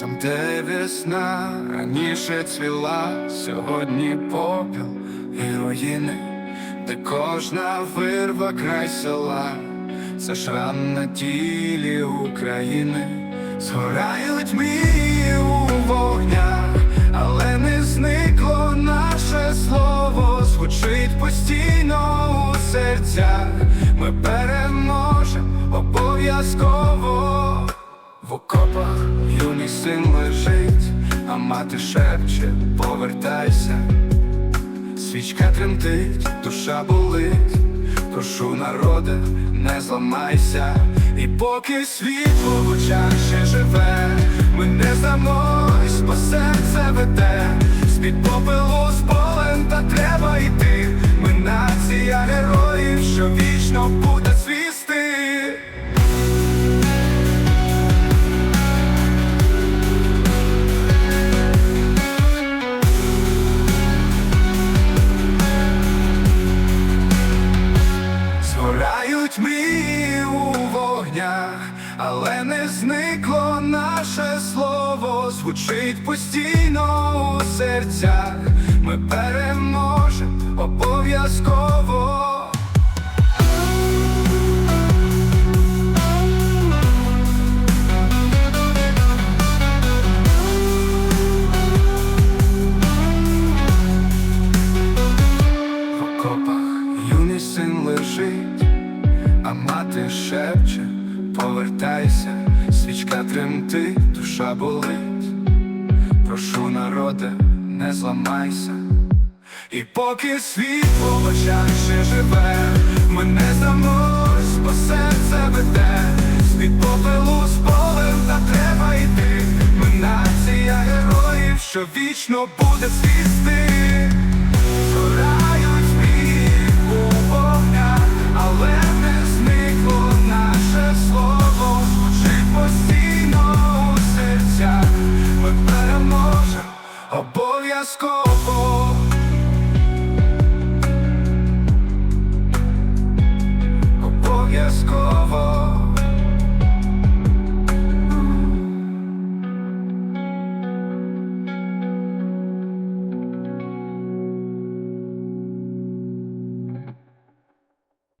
Там, де весна раніше цвіла, сьогодні попіл і руїни, де кожна вирва край села, це шрам на тілі України, згорають мрії у вогнях, але не зникло наше слово, звучить постійно у серцях. Ми переможемо обов'язково. В окопах син лежить, а мати шепче, повертайся, свічка тремтить, душа болить, прошу народе, не зламайся, і поки світло в очах ще живе, ми не замось, бо серце веде, з-під попелу з полем та треба йти. Ми нація героїв, що вічно буде Згорають у вогнях, але не зникло наше слово, звучить постійно у серцях. Ми переможемо обов'язково. В окопах юний син лежить, а мати шепче, повертайся, свічка тремтить, душа болить. Прошу народе, не зламайся. І поки світло в очах ще живе, ми не здамось, бо серце веде, з-під попелу з полем та треба йти. Ми нація героїв, що вічно буде свісти. обов'язково. Обов'язково.